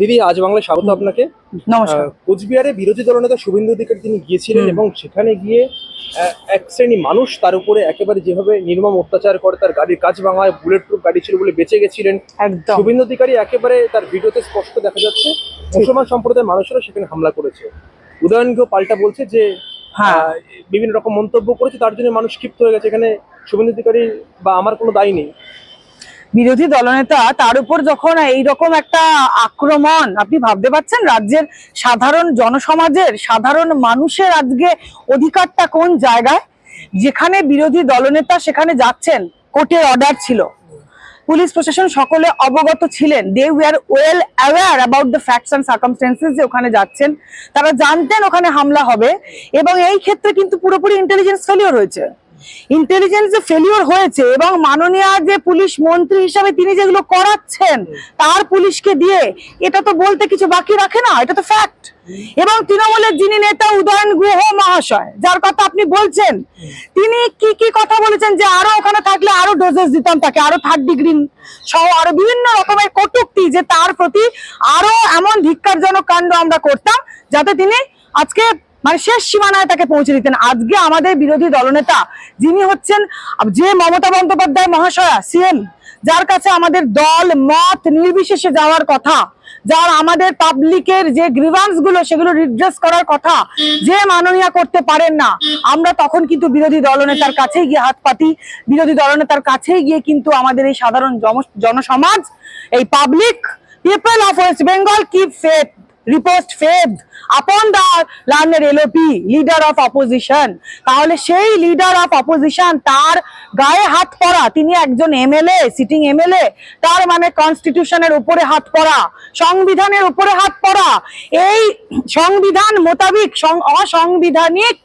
দিদি আজ বাংলায় স্বাগত আপনাকে। নমস্কার। কোচবিহারে বিরোধী দলনেতা শুভেন্দু অধিকারী তিনি গিয়েছিলেন এবং সেখানে গিয়ে এক শ্রেণি মানুষ তার উপরে একেবারে যেভাবে নির্মম অত্যাচার করে তার গাড়ির কাজ ভাঙায় বুলেট প্রুফ গাড়ি ছিল বলে বেঁচে গেছিলেন। শুভেন্দু অধিকারী একেবারে তার ভিডিওতে স্পষ্ট দেখা যাচ্ছে মুসলমান সম্প্রদায়ের মানুষেরা সেখানে হামলা করেছে। উদয়ন কেউ পাল্টা বলছে যে হ্যাঁ। বিভিন্ন রকম মন্তব্য করেছে তার জন্য মানুষ ক্ষিপ্ত হয়ে গেছে। এখানে শুভেন্দু অধিকারী বা আমার কোনো দায় নেই। বিরোধী দলনেতা তার উপর যখন এইরকম একটা আক্রমণ, আপনি ভাবতে পারছেন রাজ্যের সাধারণ জনসমাজের সাধারণ মানুষের আজকে অধিকারটা কোন জায়গায়? যেখানে বিরোধী দলনেতা সেখানে যাচ্ছেন, কোর্টের অর্ডার ছিল। পুলিশ প্রশাসন সকলে অবগত ছিলেন। They were well aware about the facts and circumstances যে ওখানে যাচ্ছেন। তারা জানতেন ওখানে হামলা হবে এবং এই ক্ষেত্রে কিন্তু পুরোপুরি ইন্টেলিজেন্স ফেলিওর হয়েছে। ইন্টেলিজেন্স যে ফেলিওর হয়েছে এবং মাননীয় যে পুলিশ মন্ত্রী হিসাবে তিনি যেগুলো করাচ্ছেন, তার পুলিশকে দিয়ে এটা তো বলতে কিছু বাকি রাখে না, এটা তো ফ্যাক্ট এবং তৃণমূলের যিনি নেতা উদয়ন গুহ মহাশয়, যার কথা আপনি বলছেন, তিনি কি কি কথা বলেছেন যে আরও ওখানে থাকলে আরও ডোজেস দিতাম তাকে, আরও থার্ড ডিগ্রি সহ আরও বিভিন্ন রকমের কটুক্তি যে তার প্রতি আরও এমন ধিক্কারজনক কাণ্ড আমরা করতাম, যাতে তিনি আজকে মানে শেষ সীমানায় তাকে পৌঁছে দিতেন। আজকে আমাদের বিরোধী দলনেতা যিনি হচ্ছেন যে মমতা বন্দ্যোপাধ্যায় মহাশয়া, সিএম, যার কাছে আমাদের দল মত নির্বিশেষে যাওয়ার কথা, যার আমাদের পাবলিকের যে গ্রিভান্সগুলো সেগুলো রিড্রেস করার কথা যে মাননীয় করতে পারেন না, আমরা তখন কিন্তু বিরোধী দলনেতার কাছেই গিয়ে হাত পাতি, বিরোধী দলনেতার কাছেই গিয়ে কিন্তু আমাদের এই সাধারণ জনসমাজ, এই public people of West Bengal keep faith repose faith upon the learned LOP leader of opposition তাহলে সেই লিডার অফ অপোজিশন তার গায়ে হাত পড়া তিনি একজন এমএলএ সিটিং এমএলএ তার মানে কনস্টিটিউশনের উপরে হাত পড়া সংবিধানের উপরে হাত পড়া এই সংবিধান মোতাবিক অসাংবিধানিক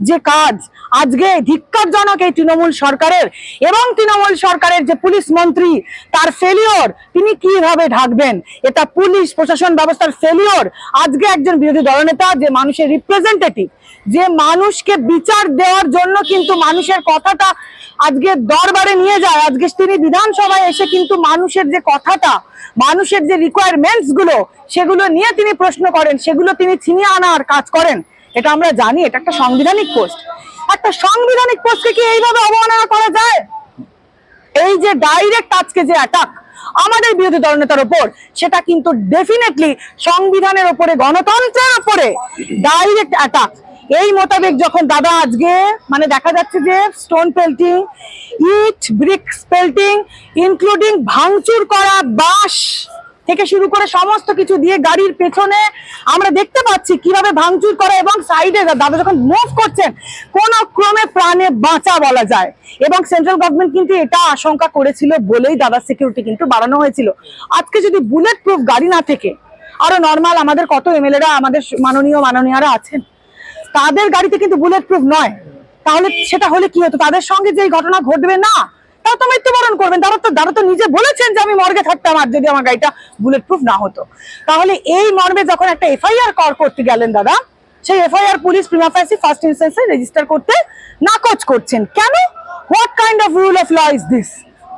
যে কাজ আজকে ধিক্কারজনক এই তৃণমূল সরকারের এবং তৃণমূল সরকারের যে পুলিশ মন্ত্রী, তার ফেলিওর তিনি কীভাবে ঢাকবেন? এটা পুলিশ প্রশাসন ব্যবস্থার ফেলিওর আজকে একজন বিরোধী দলনেতা যে মানুষের রিপ্রেজেন্টেটিভ যে মানুষকে বিচার দেওয়ার জন্য কিন্তু মানুষের কথাটা আজকে দরবারে নিয়ে যায়। আজকে তিনি বিধানসভায় এসে কিন্তু মানুষের যে কথাটা, মানুষের যে রিকোয়ারমেন্টসগুলো, সেগুলো নিয়ে তিনি প্রশ্ন করেন। সেগুলো তিনি ছিনিয়ে আনার কাজ করেন। এটা আমরা জানি, এটা একটা সাংবিধানিক পোস্ট একটা সাংবিধানিক পোস্টকে কি এইভাবে অবমাননা করা যায়? এই যে ডাইরেক্ট আজকে যে অ্যাটাক আমাদের বিরোধী দলনেতার ওপর, সেটা কিন্তু ডেফিনেটলি সংবিধানের ওপরে, গণতন্ত্রের ওপরে ডাইরেক্ট অ্যাটাক এই মোতাবেক যখন দাদা আজকে মানে দেখা যাচ্ছে যে স্টোন পেল্টিং ইট ব্রিক্স পেল্টিং ইনক্লুডিং ভাঙচুর করা বাঁশ থেকে শুরু করে সমস্ত কিছু দিয়ে গাড়ির পেছনে আমরা দেখতে পাচ্ছি কীভাবে ভাঙচুর করা এবং সাইডে দাদা যখন মুভ করছেন, কোন ক্রমে প্রাণে বাঁচা বলা যায়। এবং সেন্ট্রাল গভর্নমেন্ট কিন্তু এটা আশঙ্কা করেছিল বলেই দাদার সিকিউরিটি কিন্তু বাড়ানো হয়েছিল। আজকে যদি বুলেট প্রুফ গাড়ি না থেকে, আরও নর্মাল আমাদের কত এমএলএরা, আমাদের মাননীয়, মাননীয়রা আছেন, তাদের গাড়িতে কিন্তু বুলেট প্রুফ নয়। তাহলে সেটা হলে কি হতো? তাদের সঙ্গে যে ঘটনা ঘটবে না তারা তো মৃত্যুবরণ করবেন। তারা তো তারা তো নিজে বলেছেন যে আমি মর্গে থাকতাম, আর যদি আমার গাড়িটা বুলেট প্রুফ না হতো। তাহলে এই মর্মে যখন একটা এফআইআর কর করতে গেলেন দাদা, সেই FIR police prima facie first ইনস্টেন্সে register করতে নাকচ করছেন। কেন? What kind of rule of law is this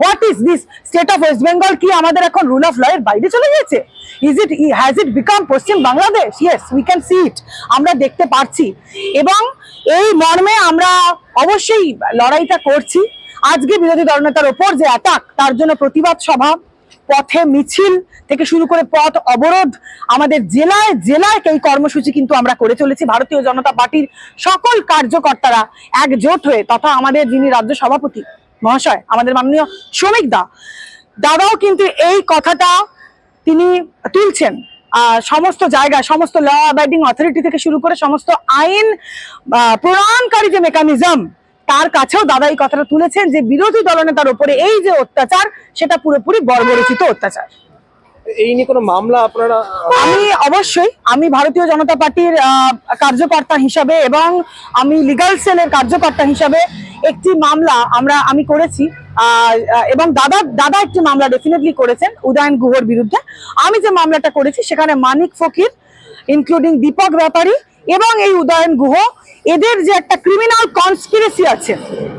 what is this state of West Bengal কি আমাদের এখন রুল অফ ল এর বাইরে চলে গেছে is it has it become Paschim Bangladesh? Yes we can see it আমরা দেখতে পারছি। এবং এই মর্মে আমরা অবশ্যই লড়াইটা করছি। আজকে বিরোধী দলনেতার ওপর যে অ্যাটাক তার জন্য প্রতিবাদ সভা, পথে মিছিল থেকে শুরু করে পথ অবরোধ, আমাদের জেলায় জেলায় এই কর্মসূচি কিন্তু আমরা করে চলেছি। ভারতীয় জনতা পার্টির সকল কার্যকর্তারা একজোট হয়ে, তথা আমাদের যিনি রাজ্য সভাপতি মহাশয়, আমাদের মাননীয় শ্রমিক দা, দাদাও কিন্তু এই কথাটা তিনি তুলছেন। সমস্ত জায়গায়, সমস্ত ল অ্যাবাইডিং অথরিটি থেকে শুরু করে সমস্ত আইন প্রণয়নকারী যে মেকানিজম তার কাছেও দাদা এই কথাটা তুলেছেন যে বিরোধী দলনেতার উপরে এই যে অত্যাচার সেটা পুরোপুরি বর্বরচিত অত্যাচার। এই নিয়ে কোনো মামলা আপনারা আমি অবশ্যই আমি ভারতীয় জনতা পার্টির কার্যকর্তা হিসাবে এবং আমি লিগাল সেলের কার্যকর্তা হিসাবে একটি মামলা আমরা আমি করেছি এবং দাদা দাদা একটি মামলা ডেফিনেটলি করেছেন উদয়ন গুহর বিরুদ্ধে। আমি যে মামলাটা করেছি সেখানে মানিক ফকির ইনক্লুডিং দীপক ব্যাপারী এবং এই উদয়ন গুহ এদের যে একটা ক্রিমিনাল কনস্পিরেসি আছে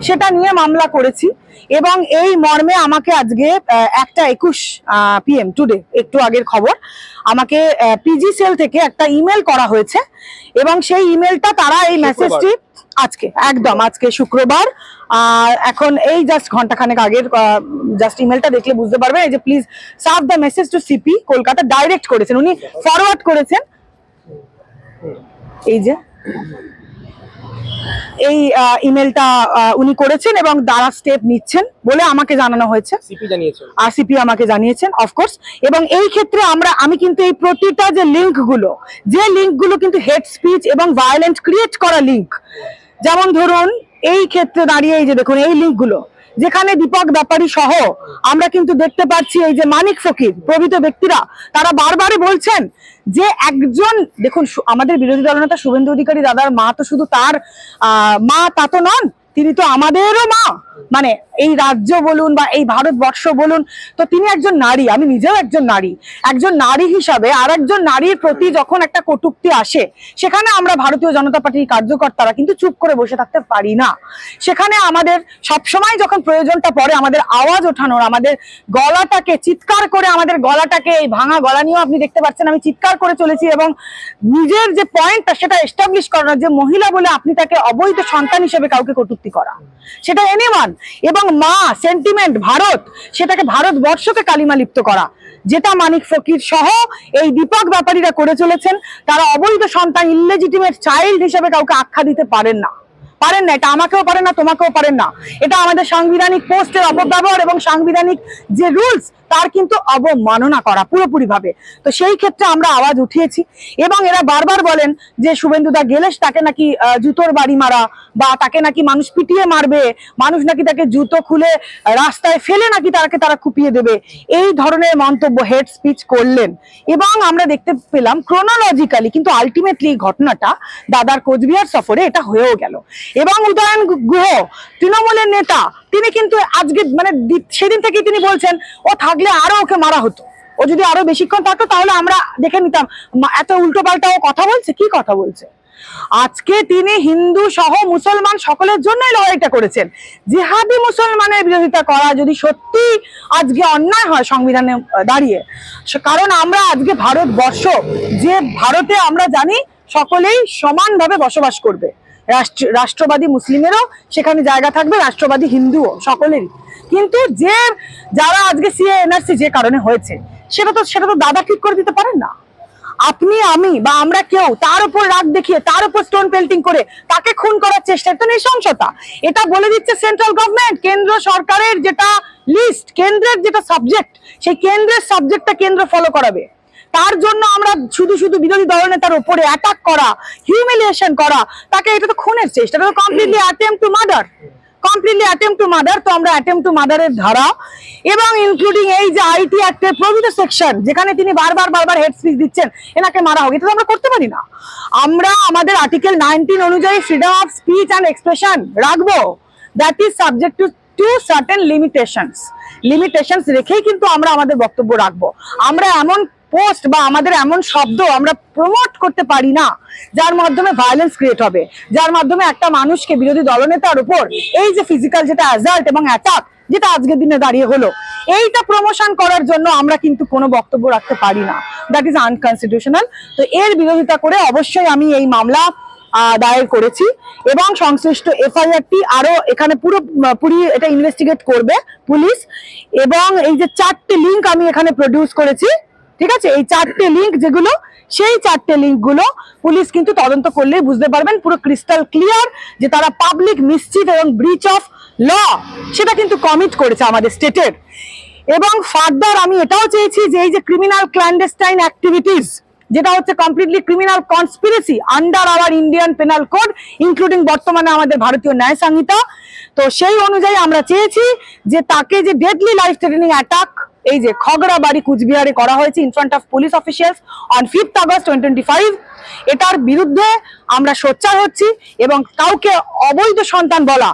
সেটা নিয়ে মামলা করেছি এবং এই মর্মে আমাকে আজকে একটা একুশ পিএম টুডে একটু আগের খবর আমাকে পিজি সেল থেকে একটা ইমেল করা হয়েছে এবং সেই ইমেলটা তারা এই মেসেজটি আজকে একদম আজকে শুক্রবার আর এখন এই জাস্ট ঘন্টাখানেক আগের জাস্ট ইমেলটা দেখলে বুঝতে পারবেন এই যে please serve the message to CP Kolkata direct করেছেন উনি ফরওয়ার্ড করেছেন। এই যে এই ইমেলটা উনি করেছেন এবং দ্বারা স্টেপ নিচ্ছেন বলে আমাকে জানানো হয়েছে। আর সিপি আমাকে জানিয়েছেন অফকোর্স এবং এই ক্ষেত্রে আমরা আমি কিন্তু এই প্রতিটা যে লিঙ্কগুলো যে লিঙ্কগুলো কিন্তু হেড স্পিচ এবং ভায়োলেন্ট ক্রিয়েট করা লিঙ্ক যেমন ধরুন এই ক্ষেত্রে দাঁড়িয়ে এই যে দেখুন এই লিঙ্কগুলো যেখানে দীপক ব্যাপারী সহ আমরা কিন্তু দেখতে পাচ্ছি এই যে মানিক ফকির, প্রভৃত ব্যক্তিরা, তারা বারবারই বলছেন যে একজন, দেখুন আমাদের বিরোধী দলনেতা শুভেন্দু অধিকারী দাদার মা তো শুধু তার মা তা তো নন, তিনি তো আমাদেরও মা। মানে এই রাজ্য বলুন বা এই ভারতবর্ষ বলুন, তো তিনি একজন নারী, আমি নিজেও একজন নারী। একজন নারী হিসাবে আর একজন নারীর প্রতি যখন একটা কটূক্তি আসে, সেখানে আমরা ভারতীয় জনতা পার্টির কার্যকর্তারা কিন্তু চুপ করে বসে থাকতে পারি না। সেখানে আমাদের সবসময় যখন প্রয়োজনটা পড়ে, আমাদের আওয়াজ ওঠানোর, আমাদের গলাটাকে চিৎকার করে, আমাদের গলাটাকে এই ভাঙা গলা নিয়েও আপনি দেখতে পাচ্ছেন, আমি চিৎকার করে চলেছি এবং নিজের যে পয়েন্টটা, সেটা এস্টাবলিশ করানো যে মহিলা বলে আপনি তাকে অবৈধ সন্তান হিসেবে কাউকে কটুক্তি করা, সেটা এনিওয়ান এবং মা সেন্টিমেন্ট ভারত, সেটাকে ভারতবর্ষকে কালিমা লিপ্ত করা। যেটা মানিক ফকির সহ এই দীপক ব্যাপারীরা করে চলেছেন, তারা অবৈধ সন্তান ইনলেজিটিমেট চাইল্ড হিসেবে কাউকে আখ্যা দিতে পারেন না। পারেন না, এটা আমাকেও পারেন না, তোমাকেও পারেন না। এটা আমাদের সাংবিধানিক পোস্টের অপব্যবহার এবং সাংবিধানিক যে রুলস তার কিন্তু অবমাননা করা পুরোপুরি ভাবে তো সেই ক্ষেত্রে আমরা আওয়াজ উঠিয়েছি এবং এরা বারবার বলেন যে শুভেন্দুদা গেলে তাকে নাকি জুতোর বাড়ি মারা বা তাকে নাকি মানুষ পিটিয়ে মারবে, মানুষ নাকি তাকে জুতো খুলে রাস্তায় ফেলে নাকি তাকে তারা কুপিয়ে দেবে। এই ধরনের মন্তব্য, হেড স্পিচ করলেন। এবং আমরা দেখতে পেলাম ক্রোনোলজিক্যালি কিন্তু আলটিমেটলি ঘটনাটা দাদার কোচবিহার সফরে এটা হয়েও গেল। এবং উদয়ন গুহ, তৃণমূলের নেতা তিনি কিন্তু আজকে মানে সেদিন থেকে তিনি বলছেন, ও থাকলে আরও ওকে মারা হতো। ও যদি আরও বেশিক্ষণ থাকতো, তাহলে আমরা দেখে নিতাম। এত উল্টো পাল্টা ও কথা বলছে? কি কথা বলছে? আজকে তিনি হিন্দু সহ মুসলমান সকলের জন্যই লড়াইটা করেছেন। জিহাদি মুসলমানের বিরোধিতা করা যদি সত্যি আজকে অন্যায় হয় সংবিধানে দাঁড়িয়ে কারণ আমরা আজকে ভারতবর্ষ, যে ভারতে আমরা জানি, সকলেই সমানভাবে বসবাস করবে। রাষ্ট্রবাদী মুসলিমেরও সেখানে জায়গা থাকবে, রাষ্ট্রবাদী হিন্দুও, সকলেরই। কিন্তু যে, যারা আজকে সিএ, এনআরসি যে কারণে হয়েছে, সেটা তো সেটা তো দাদা ঠিক করে দিতে পারেন না। আপনি, আমি বা আমরা কেউ তার উপর রাগ দেখিয়ে, তার উপর স্টোন পেল্টিং করে তাকে খুন করার চেষ্টা, এটা নৃশংসতা। এটা বলে দিচ্ছে সেন্ট্রাল গভর্নমেন্ট কেন্দ্র সরকারের যেটা লিস্ট কেন্দ্রের যেটা সাবজেক্ট সেই কেন্দ্রের সাবজেক্টটা কেন্দ্র ফলো করাবে। তার জন্য আমরা শুধু শুধু বিরোধী দলনেতার উপরে অ্যাটাক করা হিউমিলিয়েশন করা, তাকে এটা তো খুনের চেষ্টা তো completely attempt to murder completely attempt to murder তো আমরা অ্যাটেম্প টু মার্ডারের ধারা। এবং ইনক্লুডিং এই যে আইটি অ্যাক্টের প্রভৃত সেকশন যেখানে তিনি বারবার বারবার হেড স্পিচ দিচ্ছেন, এনাকে মারা হোক, এটা তো আমরা করতে পারি না। আমরা আমাদের আর্টিকেল নাইনটিন অনুযায়ী freedom of speech and expression রাখব। That is subject to to certain limitations limitations রেখেই কিন্তু আমরা আমাদের বক্তব্য রাখব। আমরা এমন পোস্ট বা আমাদের এমন শব্দ আমরা প্রমোট করতে পারি না, যার মাধ্যমে ভায়োলেন্স ক্রিয়েট হবে, যার মাধ্যমে একটা মানুষকে বিরোধী দলনেতার উপর এই যে ফিজিক্যাল যেটা অ্যাজাল্ট এবং অ্যাটাক যেটা আজকের দিনে দাঁড়িয়ে হলো, এইটা প্রমোশন করার জন্য আমরা কিন্তু কোনো বক্তব্য রাখতে পারি না। দ্যাট ইজ আনকনস্টিটিউশনাল তো এর বিরোধিতা করে অবশ্যই আমি এই মামলা দায়ের করেছি এবং সংশ্লিষ্ট এফআইআরটি আরও এখানে পুরো পুরি এটা ইনভেস্টিগেট করবে পুলিশ এবং এই যে চারটে লিঙ্ক আমি এখানে প্রডিউস করেছি ঠিক আছে? এই চারটে লিঙ্ক যেগুলো, সেই চারটে লিংকগুলো পুলিশ কিন্তু তদন্ত করলেই বুঝতে পারবেন, পুরো ক্রিস্টাল ক্লিয়ার যে তারা পাবলিক মিসচিট এবং ব্রিচ অফ ল সেটা কিন্তু কমিট করেছে আমাদের স্টেটের এবং ফার্দার আমি এটাও চেয়েছি যে এই যে ক্রিমিনাল ক্ল্যান্ডেস্টাইন অ্যাক্টিভিটিস যেটা হচ্ছে completely criminal conspiracy under our Indian penal code including বর্তমানে আমাদের ভারতীয় ন্যায় সংহিতা। তো সেই অনুযায়ী আমরা চেয়েছি যে তাকে যে ডেডলি লাইফ থ্রেটেনিং অ্যাটাক এই যে খগড়াবাড়ি কুচবিহারে করা হয়েছে in front of police officials on fifth August twenty five এটার বিরুদ্ধে আমরা সোচ্চার হচ্ছি এবং কাউকে অবৈধ সন্তান বলা,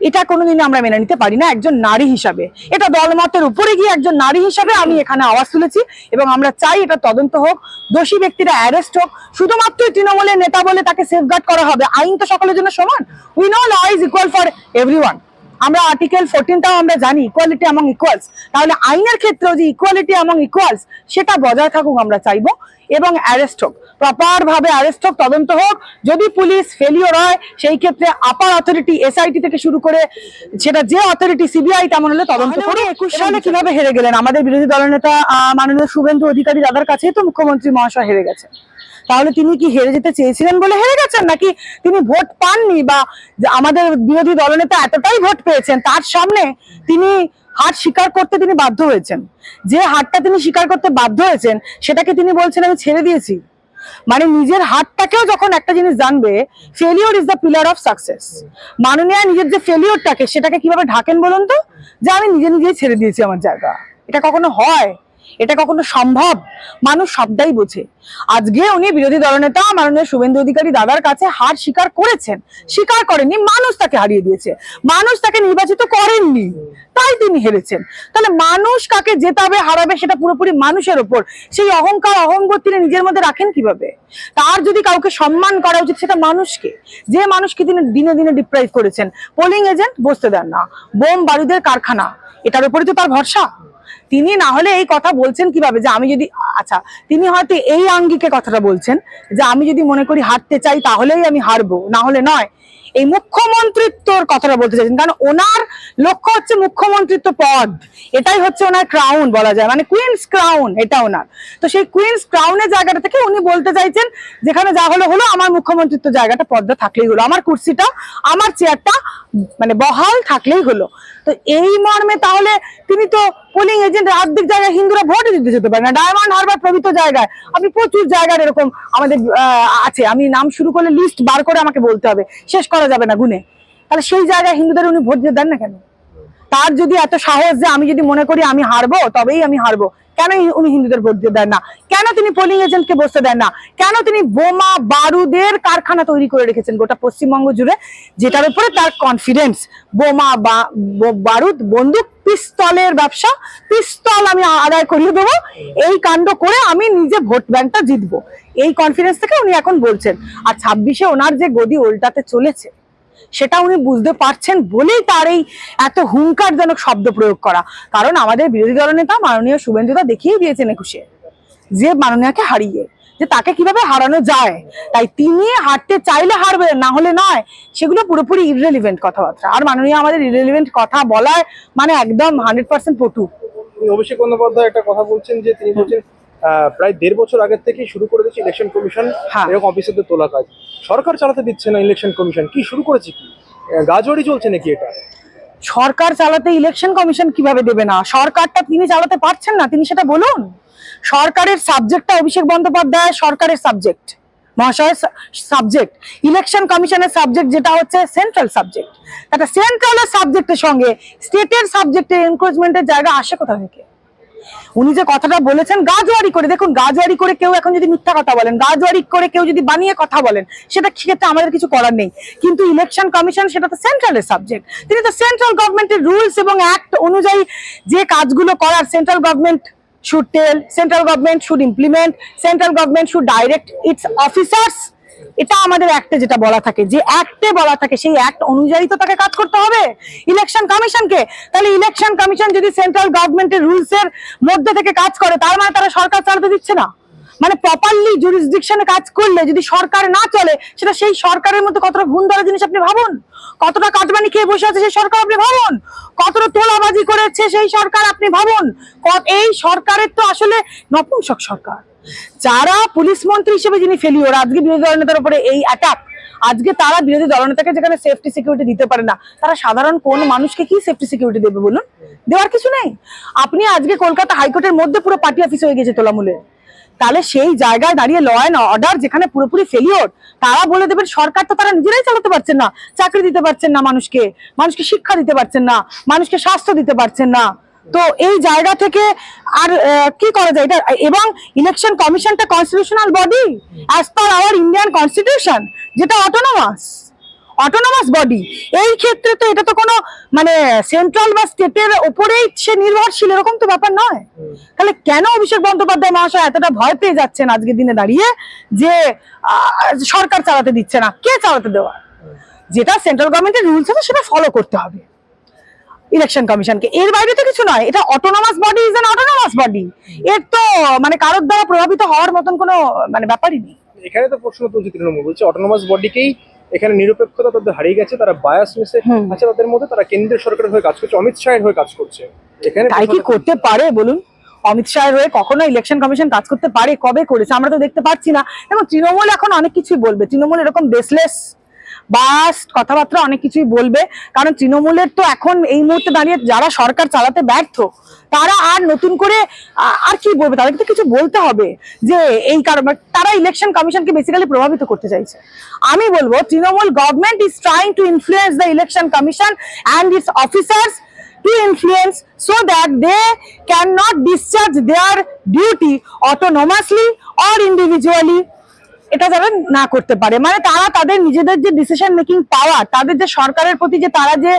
এটা কোনোদিনই আমরা মেনে নিতে পারি না একজন নারী হিসাবে। এটা দলমতের উপরে গিয়ে একজন নারী হিসাবে আমি এখানে আওয়াজ তুলেছি এবং আমরা চাই এটা তদন্ত হোক, দোষী ব্যক্তিরা অ্যারেস্ট হোক। শুধুমাত্র তৃণমূলের নেতা বলে তাকে সেফগার্ড করা হবে, আইন তো সকলের জন্য সমান। We know law is equal for everyone আমরা আর্টিকেল ফোরটিনটাও আমরা জানি ইকুয়ালিটি among ইকুয়ালস তাহলে আইনের ক্ষেত্রেও যে ইকুয়ালিটি among ইকুয়ালস সেটা বজায় থাকুক আমরা চাইব। এবং অ্যারেস্ট হোক। প্রপার ভাবে অ্যারেস্ট হোক তদন্ত হোক। যদি পুলিশ ফেলিওর হয় সেই ক্ষেত্রে আপার অথরিটি এসআইটি থেকে শুরু করে সেটা যে অথরিটি সিবিআই তেমন হলে তদন্ত করে একুশ সালে কীভাবে হেরে গেলেন? আমাদের বিরোধী দলনেতা মাননীয় শুভেন্দু অধিকারী দাদার কাছেই তো মুখ্যমন্ত্রী মহাশয় হেরে গেছেন। তাহলে তিনি কি হেরে যেতে চেয়েছিলেন বলে হেরে গেছেন? নাকি তিনি ভোট পাননি বা আমাদের বিরোধী দলনেতা এতটাই ভোট পেয়েছেন, তার সামনে তিনি হার স্বীকার করতে তিনি বাধ্য হয়েছেন? যে হারটা তিনি স্বীকার করতে বাধ্য হয়েছেন, সেটাকে তিনি বলছেন, আমি ছেড়ে দিয়েছি। মানে নিজের হাতটাকেও যখন একটা জিনিস জানবে failure is the pillar of success মাননীয় নিজের যে ফেলিওরটাকে সেটাকে কীভাবে ঢাকেন বলুন তো? যে আমি নিজে নিজেই ছেড়ে দিয়েছি আমার জায়গা। এটা কখনো হয়? এটা কখনো সম্ভব? মানুষ সবটাই বোঝে। আজকে উনি বিরোধী দলনেতা মাননীয় শুভেন্দু অধিকারী দাদার কাছে হার স্বীকার করেছেন। স্বীকার করেননি, মানুষ তাকে হারিয়ে দিয়েছে। মানুষ তাকে নির্বাচিত করেননি, তাই তিনি হেরেছেন। তাহলে মানুষ কাকে জেতাবে, হারাবে, সেটা পুরোপুরি মানুষের ওপর। সেই অহংকার, অহংবোধ তিনি নিজের মধ্যে রাখেন কীভাবে? তার যদি কাউকে সম্মান করা উচিত, সেটা মানুষকে। যে মানুষকে তিনি দিনে দিনে ডিপ্রাইভ করেছেন। পোলিং এজেন্ট বসতে দেন না। বোম বারুদের কারখানা। এটার উপরে তো তার ভরসা। তিনি না হলে এই কথা বলছেন কীভাবে? যে আমি যদি আচ্ছা তিনি হয়তো এই আঙ্গিকে কথাটা বলছেন, যে আমি যদি মনে করি হারতে চাই তাহলেই আমি হারবো, না হলে নয়। এই মুখ্যমন্ত্রিত্বর কথাটা বলতে চাইছেন। কারণ ওনার লক্ষ্য হচ্ছে মুখ্যমন্ত্রিত্ব পদ। এটাই হচ্ছে ওনার ক্রাউন বলা যায়। মানে কুইন্স ক্রাউন এটা ওনার। তো সেই কুইন্স ক্রাউনের জায়গাটা থেকে উনি বলতে চাইছেন, যেখানে যা হলো হলো, আমার মুখ্যমন্ত্রিত্ব জায়গাটা পদটা থাকলেই হলো। আমার কুর্সিটা, আমার চেয়ারটা মানে বহাল থাকলেই হলো। তো এই মর্মে তাহলে তিনি তো পোলিং এজেন্ট রাজ্যিক জায়গায় হিন্দুরা ভোট দিতে যেতে পারে না। ডায়মন্ড হারবার প্রভৃত জায়গায়। আপনি প্রচুর জায়গার এরকম আমাদের আছে। আমি নাম শুরু করলে লিস্ট বার করে আমাকে বলতে হবে। শেষ করা যাবে না গুনে তাহলে সেই জায়গায় হিন্দুদের উনি ভোট দিয়ে দেন না কেন? তার যদি এত সাহস যে আমি যদি মনে করি আমি হারবো, তবেই আমি হারবো। কেন উনি হিন্দুদের ভোট দিয়ে দেন না? কেন তিনি পোলিং এজেন্টকে বসতে দেন না? কেন তিনি বোমা বারুদের কারখানা তৈরি করে রেখেছেন গোটা পশ্চিমবঙ্গ জুড়ে, যেটার উপরে তার কনফিডেন্স বোমা বা- বারুদ, বন্দুক, পিস্তলের ব্যবসা, পিস্তল আমি আদায় করিয়ে দেবো, এই কাণ্ড করে আমি নিজে ভোট ব্যাংকটা জিতবো। এই কনফিডেন্স থেকে উনি এখন বলছেন। আর ছাব্বিশে ওনার যে গদি উল্টাতে চলেছে সেটা উনি বুঝতে পারছেন বলেই তার এই এত হুঙ্কারজনক শব্দ প্রয়োগ করা। কারণ আমাদের বিরোধী দলনেতা মাননীয় শুভেন্দুদা দেখিয়ে দিয়েছেন একুশে যে মাননীয়াকে হারিয়ে, যে তাকে কীভাবে হারানো যায়, তাই তিনি হারতে চাইলে হারবে, না হলে নয়, সেগুলো পুরোপুরি ইররেলিভেন্ট কথাবার্তা। আর মাননীয় আমাদের ইররেলিভেন্ট কথা বলার মানে একদম হান্ড্রেড পার্সেন্ট পটু। অভিষেক বন্দ্যোপাধ্যায় একটা কথা বলছেন যে তিনি বলছেন প্রায় দেড় বছর আগের থেকে শুরু করে দিচ্ছে ইলেকশন কমিশন। এরকম অফিসারদের তোলা কাজ। সরকার চালাতে দিচ্ছে না ইলেকশন কমিশন কি শুরু করেছে কি? আহ, গাজোয়ারি চলছে নাকি এটা? সরকার চালাতে ইলেকশন কমিশন কীভাবে দেবে না? সরকারটা তিনি চালাতে পারছেন না? তিনি সেটা বলুন। সরকারের সাবজেক্টটা অভিষেক বন্দ্যোপাধ্যায় সরকারের সাবজেক্ট মহাশয়ের সাবজেক্ট ইলেকশন কমিশনের সাবজেক্ট যেটা হচ্ছে সেন্ট্রাল সাবজেক্ট একটা সেন্ট্রালের সাবজেক্টের সঙ্গে স্টেটের সাবজেক্টের এনক্রোচমেন্টের জায়গা আসে কোথা থেকে? উনি যে কথাটা বলেছেন, গাজোয়ারি করে, দেখুন, গাজোয়ারি করে কেউ এখন যদি মিথ্যা কথা বলেন, গাজোয়ারি করে কেউ যদি বানিয়ে কথা বলেন, সেটা ক্ষেত্রে আমাদের কিছু করার নেই। কিন্তু ইলেকশন কমিশন সেটা তো সেন্ট্রালের সাবজেক্ট তিনি তো সেন্ট্রাল গভর্নমেন্টের রুলস এবং অ্যাক্ট অনুযায়ী যে কাজগুলো করার central government should tell central government should implement central government should direct its officers এটা আমাদের অ্যাক্টে যেটা বলা থাকে, যে অ্যাক্টে বলা থাকে, সেই অ্যাক্ট অনুযায়ী তো তাকে কাজ করতে হবে। ইলেকশন কমিশনকে তাহলে ইলেকশন কমিশন যদি সেন্ট্রাল গভর্নমেন্টের রুলস এর মধ্যে থেকে কাজ করে, তার মানে তারা সরকার চালাতে দিচ্ছে না। মানে প্রপারলি জুরিসডিকশনে কাজ করলে, যদি সরকার না চলে, সেটা সেই সরকারের মধ্যে কতটা ভুল ধরা জিনিস আপনি ভাবুন? কতটা কাটমানি খেয়ে বসে আছে সেই সরকার আপনি ভাবুন? কতটা তোলাবাজি করেছে সেই সরকার আপনি ভাবুন? এই সরকারের তো আসলে নপুংসক সরকার। যারা পুলিশ মন্ত্রী হিসেবে যিনি ফেলিওর আজকে বিরোধী দলনেতার উপরে এই অ্যাটাক আজকে তারা বিরোধী দলনেতাকে যেখানে সেফটি সিকিউরিটি দিতে পারে না, তারা সাধারণ কোন মানুষকে কি সেফটি সিকিউরিটি দেবে বলুন? দেওয়ার কিছু নেই। আপনি আজকে কলকাতা হাইকোর্টের মধ্যে পুরো পার্টি অফিস হয়ে গেছে তোলামূলের তাহলে সেই জায়গায় দাঁড়িয়ে ল অ্যান্ড অর্ডার যেখানে পুরোপুরি ফেলিওর তারা বলে দেবেন, সরকার তো তারা নিজেরাই চালাতে পারছেন না, চাকরি দিতে পারছেন না মানুষকে মানুষকে শিক্ষা দিতে পারছেন না, মানুষকে স্বাস্থ্য দিতে পারছেন না। তো এই জায়গা থেকে আর কি করা যায়? এটা, এবং election কমিশনটা constitutional body as per our Indian constitution যেটা অটোনোমাস অটোনমাস বডি এই ক্ষেত্রে তো এটা তো কোনো মানে সেন্ট্রাল বা স্টেটের ওপরেই সে নির্ভরশীল, এরকম তো ব্যাপার নয়। তাহলে কেন অভিষেক বন্দ্যোপাধ্যায় মহাশয় এতটা ভয় পেয়ে যাচ্ছেন আজকের দিনে দাঁড়িয়ে যে সরকার চালাতে দিচ্ছে না? কে চালাতে দেওয়া? যেটা সেন্ট্রাল গভর্নমেন্টের রুলস আছে, সেটা ফলো করতে হবে। ইলেকশন কমিশনকে এর বাইরে তো কিছু নয় এটা autonomous body is an autonomous body এর তো মানে কারোর দ্বারা প্রভাবিত হওয়ার মতন কোনো মানে ব্যাপারই নেই। এখানে তো প্রশ্ন তুলছে তৃণমূল বলছে অটোনোমাস বডিকেই এখানে নিরপেক্ষতা তাদের হারিয়ে গেছে তারা বায়াস মিশে আছে তাদের মধ্যে তারা কেন্দ্রীয় সরকারের হয়ে কাজ করছে অমিত শাহের হয়ে কাজ করছে। এখানে তাই কি করতে পারে বলুন? অমিত শাহের হয়ে কখনো ইলেকশন কমিশন কাজ করতে পারে কবে করেছে আমরা তো দেখতে পাচ্ছি না। এবং তৃণমূল এখন অনেক কিছুই বলবে। তৃণমূল এরকম বেসলেস বাস, কথাবার্তা অনেক কিছুই বলবে। কারণ তৃণমূলের তো এখন এই মুহূর্তে দাঁড়িয়ে যারা সরকার চালাতে ব্যর্থ, তারা আর নতুন করে আর কি বলবে? তাদেরকে তো কিছু বলতে হবে যে এই কারণ তারা ইলেকশন কমিশনকে বেসিক্যালি প্রভাবিত করতে চাইছে। আমি বলব, Trinamool government is trying to influence the election commission and its officers to influence so that they cannot discharge their duty autonomously or individually. এটা যারা না করতে পারে। মানে তারা তাদের নিজেদের যে ডিসিশন মেকিং পাওয়ার তাদের যে সরকারের প্রতি যে তারা যে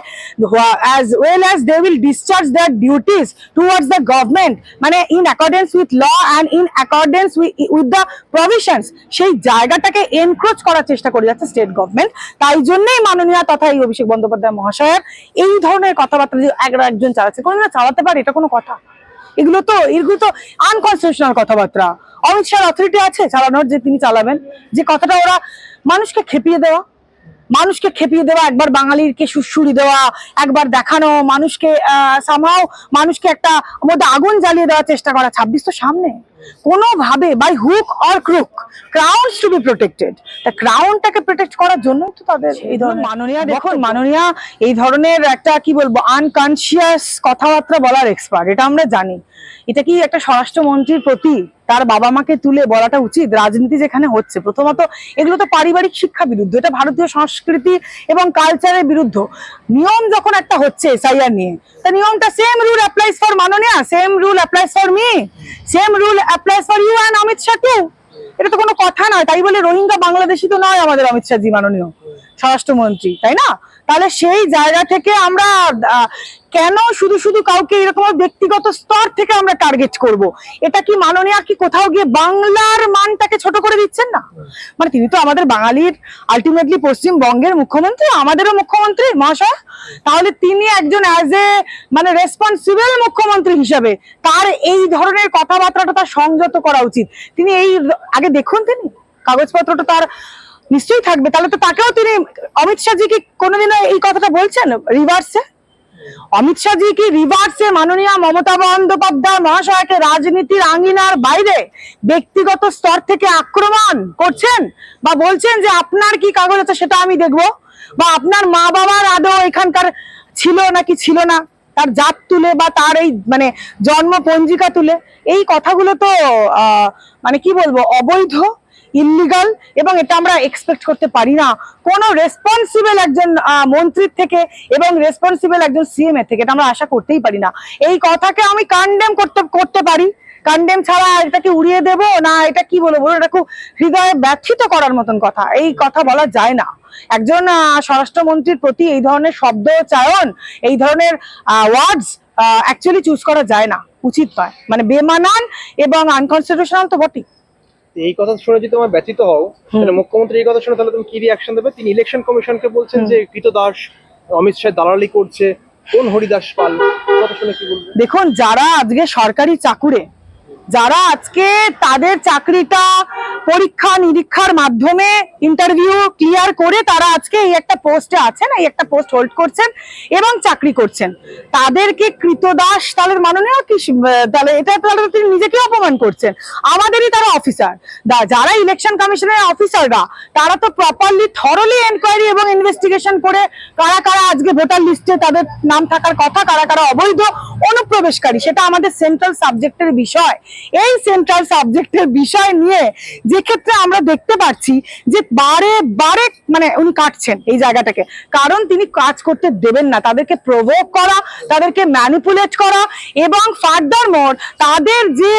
as well as they will discharge their duties towards the government মানে in accordance with law and in accordance with the provisions সেই জায়গাটাকে এনক্রোচ করার চেষ্টা করে যাচ্ছে স্টেট গভর্নমেন্ট তাই জন্যই মাননীয় তথা এই অভিষেক বন্দ্যোপাধ্যায় মহাশয়ের এই ধরনের কথাবার্তা যে এক- একজন চালাচ্ছে কোনো না চালাতে পারে? এটা কোনো কথা। এগুলো তো এগুলো তো আনকনস্টিটিউশনাল কথাবার্তা। অমিত শাহ অথরিটি আছে চালানোর যে তিনি চালাবেন, যে কথাটা ওরা মানুষকে খেপিয়ে দেওয়া, মানুষকে খেপিয়ে দেওয়া, একবার বাঙালিরকে সুসুরি দেওয়া, একবার দেখানো, মানুষকে সামহাও মানুষকে একটা মধ্যে আগুন জ্বালিয়ে দেওয়ার চেষ্টা করা, ছাব্বিশ তো সামনে। কোনোভাবে by hook or crook crowns to be protected তা ক্রাউনটাকে প্রোটেক্ট করার জন্য তো তাদের এই ধরনের মাননীয়া দেখুন মাননীয়া এই ধরনের একটা কি বলব আনকনসিয়াস কথাবার্তা বলার এক্সপার্ট এটা আমরা জানি। এটা কি একটা স্বরাষ্ট্রমন্ত্রীর প্রতি তার বাবা মাকে তুলে বলাটা উচিত? রাজনীতি যেখানে হচ্ছে প্রথমত এগুলো তো পারিবারিক শিক্ষা বিরুদ্ধ এটা ভারতীয় সংস্কৃতি এবং কালচারের বিরুদ্ধ। নিয়ম যখন একটা হচ্ছে এসআইআর নিয়ে তা নিয়মটা সেম রুল অ্যাপ্লাইজ ফর মাননীয়া same rule applies for me same rule applies for you and Amit Shah too এটা তো কোনো কথা নয়, তাই বলে রোহিঙ্গা বাংলাদেশি তো নয় আমাদের অমিত শাহজি মাননীয়। স্বরাষ্ট্রমন্ত্রী, তাই না? তাহলে সেই জায়গা থেকে আমরা কেন শুধু শুধু কাউকে এরকম ব্যক্তিগত স্তর থেকে আমরা টার্গেট করব? এটা কি মাননীয় কি কোথাও গিয়ে বাংলার মানটাকে ছোট করে দিচ্ছেন না? মানে তিনি তো আমাদের বাঙালির আলটিমেটলি পশ্চিমবঙ্গের মুখ্যমন্ত্রী, আমাদেরও মুখ্যমন্ত্রী, মহাশয়। তাহলে তিনি একজন অ্যাজ এ মানে রেসপন্সিবল মুখ্যমন্ত্রী হিসাবে তার এই ধরনের কথাবার্তাটা তার সংযত করা উচিত। তিনি এই, আগে দেখুন তিনি, কাগজপত্রটা তার নিশ্চয়ই থাকবে। তাহলে তো তাকেও তিনি অমিত শাহজি কি কোনোদিনও এই কথাটা বলছেন? রিভার্সে অমিত শাহজি কি রিভার্সে মাননীয় মমতা বন্দ্যোপাধ্যায় মহাশয়কে রাজনীতির আঙ্গিনার বাইরে ব্যক্তিগত স্তর থেকে আক্রমণ করছেন? বা বলছেন যে আপনার কি কাগজ আছে সেটা আমি দেখব? বা আপনার মা বাবার আদৌ এখানকার ছিল নাকি ছিল না? তার জাত তুলে বা তার এই মানে জন্ম পঞ্জিকা তুলে? এই কথাগুলো তো মানে কি বলব, অবৈধ ইলিগাল এবং এটা আমরা এক্সপেক্ট করতে পারি না। কোনো রেসপন্সিবল একজন মন্ত্রীর থেকে এবং রেসপন্সিবল একজন সিএম এর থেকে, এটা আমরা আশা করতেই পারি না। এই কথাকে আমি কন্ডেম করতে করতে পারি। কন্ডেম ছাড়া এটাকে উড়িয়ে দেব? না, এটা কি বলব? এটা খুব হৃদয়ে ব্যথিত করার মতন কথা। এই কথা বলা যায় না। একজন স্বরাষ্ট্রমন্ত্রীর প্রতি এই ধরনের শব্দ চায়ন এই ধরনের ওয়ার্ডস অ্যাকচুয়ালি চুজ করা যায় না। উচিত নয়। মানে বেমানান এবং আনকনস্টিটিউশনাল তো বটেই। এই কথা শুনে যদি তোমার ব্যথিত হও তাহলে মুখ্যমন্ত্রী এই কথা শুনে তাহলে তুমি কি রিয়াকশন দেবে? তিনি ইলেকশন কমিশনকে বলছেন যে কৃত দাস অমিত শাহ দালালি করছে। কোন হরিদাস পাল? কথা শুনে কি বলবে? দেখুন যারা আজকে সরকারি চাকুরে যারা আজকে তাদের চাকরিটা পরীক্ষা, নিরীক্ষার মাধ্যমে ইন্টারভিউ ক্লিয়ার করে তারা আজকে এই একটা পোস্টে আছেন, এই একটা পোস্ট হোল্ড করছেন এবং চাকরি করছেন। তাদেরকে কৃতদাস তাহলে মাননীয় কি তাহলে এটা তাহলে তিনি নিজেকে অপমান করছেন। আমাদেরই তারা অফিসার যারা ইলেকশন কমিশনের অফিসাররা তারা তো প্রপারলি থরলি এনকোয়ারি এবং ইনভেস্টিগেশন করে কারা কারা আজকে ভোটার লিস্টে তাদের নাম থাকার কথা, কারা কারা অবৈধ, অনুপ্রবেশকারী, সেটা আমাদের সেন্ট্রাল সাবজেক্টের বিষয়। এই সেন্ট্রাল সাবজেক্টের বিষয় নিয়ে যে ক্ষেত্রে আমরা দেখতে পাচ্ছি যে বারে বারে মানে উনি কাটছেন এই জায়গাটাকে। কারণ তিনি কাজ করতে দেবেন না। তাদেরকে প্রভোগ করা, তাদেরকে ম্যানিপুলেট করা এবং ফার্দার মোর তাদের যে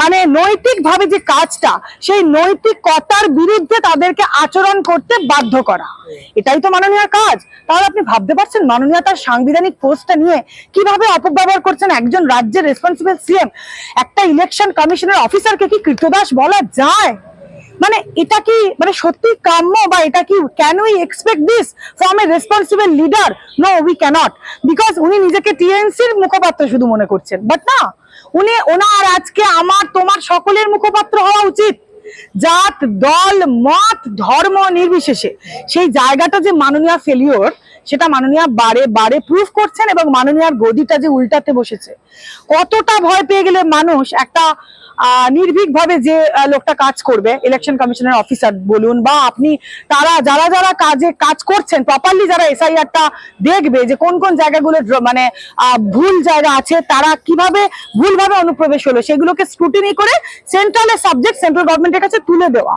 মানে নৈতিকভাবে যে কাজটা, সেই নৈতিকতার বিরুদ্ধে তাদেরকে আচরণ করতে বাধ্য করা। এটাই তো মাননীয় কাজ। তাহলে আপনি ভাবতে পারছেন মাননীয় তার সাংবিধানিক পোস্টটা নিয়ে কীভাবে অপব্যবহার করছেন একজন রাজ্যের রেসপন্সিবল সিএম একটা ইলেকশন কমিশনের অফিসারকে কি কৃতদাস বলা যায়? মানে এটা কি মানে সত্যি কাম্য বা এটা কি can we expect this from a responsible leader no we cannot because উনি নিজেকে টিএনসির মুখপাত্র শুধু মনে করছেন। বাট না, উনি ওনার আজকে আমার, তোমার সকলের মুখপাত্র হওয়া উচিত। জাত, দল, মত, ধর্ম নির্বিশেষে। সেই জায়গাটা যে মাননীয় ফেলিওর সেটা মাননীয়া বারে বারে প্রুফ করছেন এবং মাননীয়ার গদিটা যে উল্টাতে বসেছে। কতটা ভয় পেয়ে গেলে মানুষ একটা নির্ভীক ভাবে যে লোকটা কাজ করবে ইলেকশন কমিশনের অফিসার বলুন বা আপনি তারা, যারা যারা কাজে, কাজ করছেন প্রপারলি যারা এসআইআরটা দেখবে যে কোন কোন জায়গাগুলো মানে ভুল জায়গা আছে, তারা কীভাবে ভুলভাবে অনুপ্রবেশ হলো, সেগুলোকে স্ক্রুটিনি করে সেন্ট্রালের সাবজেক্ট সেন্ট্রাল গভর্নমেন্টের কাছে তুলে দেওয়া।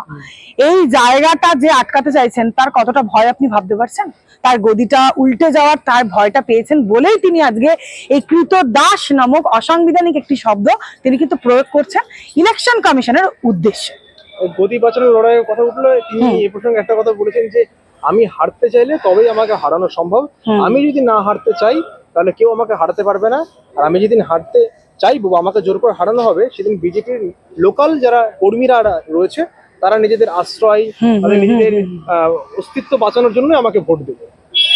এই জায়গাটা যে আটকাতে চাইছেন, তার কতটা ভয় আপনি ভাবতে পারছেন? তার গদিটা উল্টে যাওয়ার তার ভয়টা পেয়েছেন বলেই তিনি আজকে এই কৃত দাস নামক অসাংবিধানিক একটি শব্দ তিনি কিন্তু প্রয়োগ করছেন ইলেকশন কমিশনের উদ্দেশ্যে। গদি বাঁচানোর লড়াইয়ের কথা উঠল তিনি হুম। এ প্রসঙ্গে একটা কথা বলেছেন যে আমি হারতে চাইলে তবেই আমাকে হারানো সম্ভব। আমি যদি না হারতে চাই তাহলে কেউ আমাকে হারাতে পারবে না। আর আমি যেদিন হারতে চাইব আমাকে জোর করে হারানো হবে সেদিন বিজেপির লোকাল যারা কর্মীরা রয়েছে তারা নিজেদের আশ্রয় তাদের নিজেদের অস্তিত্ব বাঁচানোর জন্য আমাকে ভোট দেবে।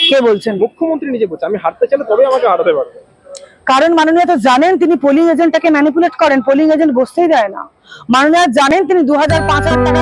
কে বলছেন? মুখ্যমন্ত্রী নিজে বলছে আমি হারতে চাইলে তবে আমাকে হারাতে পারবে। কারণ মাননীয় তো জানেন তিনি পোলিং এজেন্টটাকে ম্যানিপুলেট করেন পোলিং এজেন্ট বসতেই দেয় না। মাননীয় জানেন তিনি দু হাজার পাঁচ হাজার টাকা